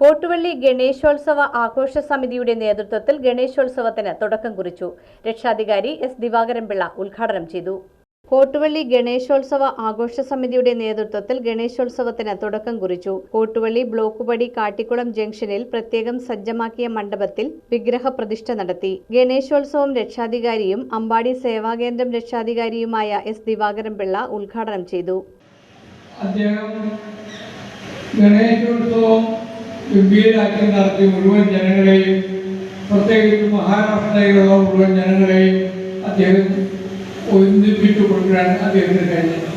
കോട്ടുവള്ളി ഗണേശോത്സവ ആഘോഷ സമിതിയുടെ നേതൃത്വത്തിൽ ഗണേശോത്സവത്തിന് തുടക്കം കുറിച്ചു. രക്ഷാധികാരി എസ് ദിവാകരൻ പിള്ള ഉദ്ഘാടനം ചെയ്തു. കോട്ടുവള്ളി ഗണേശോത്സവ ആഘോഷ സമിതിയുടെ നേതൃത്വത്തിൽ ഗണേശോത്സവത്തിന് തുടക്കം കുറിച്ചു. കോട്ടുവള്ളി ബ്ലോക്കുപടി കാട്ടിക്കുളം ജംഗ്ഷനിൽ പ്രത്യേകം സജ്ജമാക്കിയ മണ്ഡപത്തിൽ വിഗ്രഹ പ്രതിഷ്ഠ നടത്തി. ഗണേശോത്സവം രക്ഷാധികാരിയും അമ്പാടി സേവാകേന്ദ്രം രക്ഷാധികാരിയുമായ എസ് ദിവാകരൻ പിള്ള ഉദ്ഘാടനം ചെയ്തു. ഗണേശോത്സവം ഗംഭീരാക്കി നടത്തി മുഴുവൻ ജനങ്ങളെയും പ്രത്യേകിച്ച് മഹാരാഷ്ട്രയിലുള്ള മുഴുവൻ ജനങ്ങളെയും അദ്ദേഹം ഒന്നിപ്പിച്ചു കൊണ്ടുവരാൻ അദ്ദേഹത്തിന് കഴിഞ്ഞിട്ടുണ്ട്.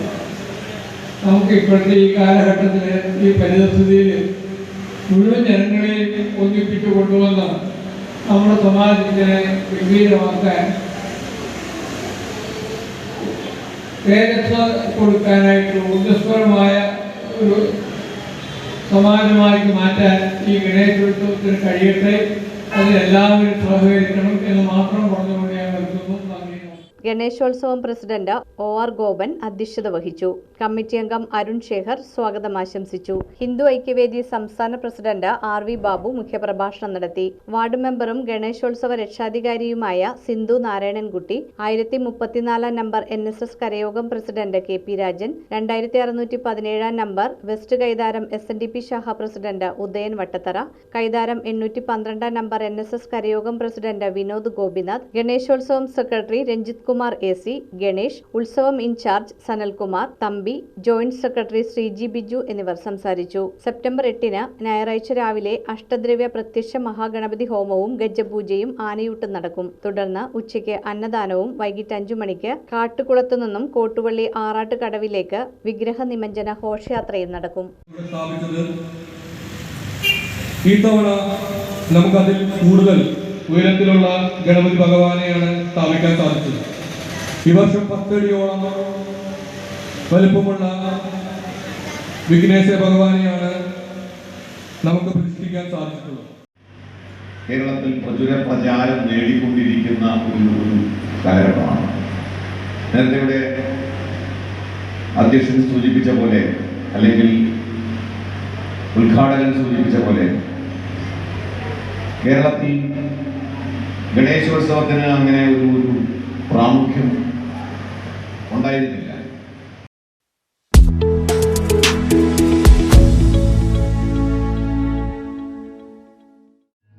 നമുക്ക് ഇപ്പോഴത്തെ ഈ കാലഘട്ടത്തിൽ ഈ പരിതസ്ഥിതിയിൽ മുഴുവൻ ജനങ്ങളെയും ഒന്നിപ്പിച്ചു കൊണ്ടുവന്ന് നമ്മുടെ സമാജത്തിനെ ഗംഭീരമാക്കാൻ തേജസ് കൊടുക്കാനായിട്ട് ഊർജസ്വരമായ ഒരു സമാജമാക്കി മാറ്റാൻ ഈ ഗണേശോത്സവത്തിന് കഴിയട്ടെ അതിനെല്ലാവരും സഹകരിക്കണം എന്ന് മാത്രം പറഞ്ഞുകൊണ്ട് ഞാൻ നിർത്തുന്നു. Ganeshotsavam president O R Gopan അധ്യക്ഷത വഹിച്ചു. കമ്മിറ്റി അംഗം അരുൺ ശേഖർ സ്വാഗതം ആശംസിച്ചു. ഹിന്ദു ഐക്യവേദി സംസ്ഥാന പ്രസിഡന്റ് ആർ വി ബാബു മുഖ്യപ്രഭാഷണം നടത്തി. വാർഡ് മെമ്പറും ഗണേശോത്സവ രക്ഷാധികാരിയുമായ സിന്ധു നാരായണൻകുട്ടി ആയിരത്തി മുപ്പത്തിനാലാം നമ്പർ എൻ എസ് എസ് കരയോഗം പ്രസിഡന്റ് കെ പി രാജൻ രണ്ടായിരത്തി അറുന്നൂറ്റി പതിനേഴാം number west Kaitharam S N D P ശാഖ പ്രസിഡന്റ് ഉദയൻ വട്ടത്തറ കൈതാരം എണ്ണൂറ്റി പന്ത്രണ്ടാം number N S S കരയോഗം president Vinod Gopinath Ganeshotsavam secretary Ranjith Kumar A C Ganesh ഉത്സവം incharge Sanalkumar Thampi joint secretary Shri G Biju എന്നിവർ സംസാരിച്ചു. September എട്ടിന് ഞായറാഴ്ച രാവിലെ അഷ്ടദ്രവ്യ പ്രത്യക്ഷ മഹാഗണപതി ഹോമവും ഗജപൂജയും ആനയൂട്ടും നടക്കും. തുടർന്ന് ഉച്ചയ്ക്ക് അന്നദാനവും വൈകിട്ട് അഞ്ചു മണിക്ക് കാട്ടുകുളത്തു നിന്നും കോട്ടുവള്ളി ആറാട്ട് കടവിലേക്ക് വിഗ്രഹ നിമഞ്ജന ഘോഷയാത്രയും നടക്കും. നമുക്കതിൽ കൂടുതൽ ഉയരത്തിലുള്ള ഗണപതി ഭഗവാനെയാണ് സ്ഥാപിക്കാൻ സാധിച്ചത്. ഈ വർഷം പത്തടിയോളം വലുപ്പമുള്ള വിഘ്നേശ ഭഗവാനെയാണ് നമുക്ക് പ്രതിഷ്ഠിക്കാൻ സാധിച്ചിട്ടുള്ളത്. കേരളത്തിൽ പ്രചുര പ്രചാരം നേടിക്കൊണ്ടിരിക്കുന്ന ഒരു കാലഘട്ടമാണ് നേരത്തെ ഇവിടെ അധ്യക്ഷൻ സൂചിപ്പിച്ച പോലെ അല്ലെങ്കിൽ ഉദ്ഘാടകൻ സൂചിപ്പിച്ച പോലെ കേരളത്തിൽ ഗണേശോത്സവത്തിന് അങ്ങനെ ഒരു പ്രാമുഖ്യം time